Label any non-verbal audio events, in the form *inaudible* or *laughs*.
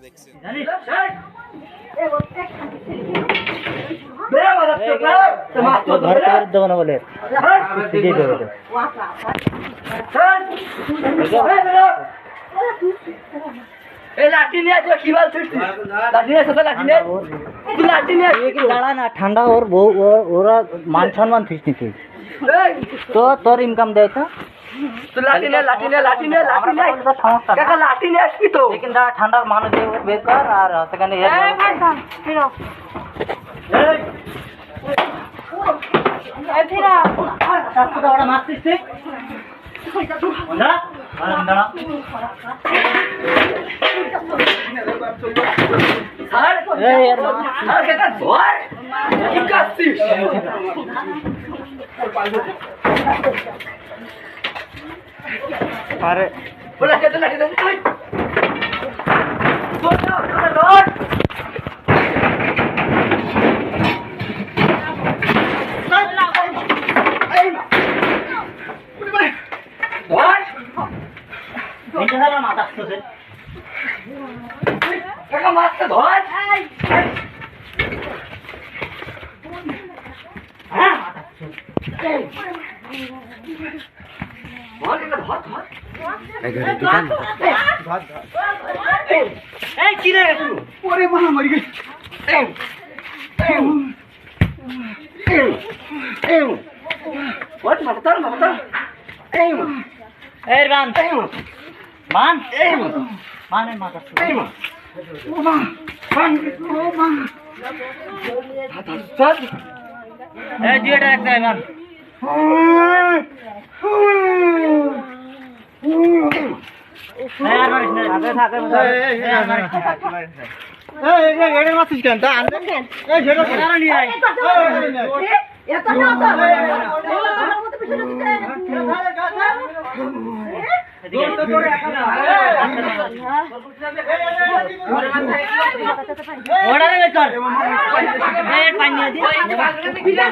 দেখছেন ঠান্ডা ওর ওরা মান সম্মান তো তোর ইনকাম দেয় তো *laughs* লাঠি লাঠি লাঠি লাঠি নিয়ে সমস্যা কাকা লাঠি নিয়ে আসবি তো। দাঁড়া ঠান্ডার মানুষ দিয়ে ওর বের কর আর সেখানে কি Pare. Wala ka talaga ng ay! Bono! Kanon! Hindi na lang matas ko din. Nakamas ka doon? Ay! Ay! Ha? Ay! अरे वहाँ मर गई। मरता मरता ए राम। मान। एम मान है माता एम ओ माँ मान ओ माँ। दादा सर ए जी डायरेक्टर है मान। हाँ। ওড়া রে কর এই পানি দিয়ে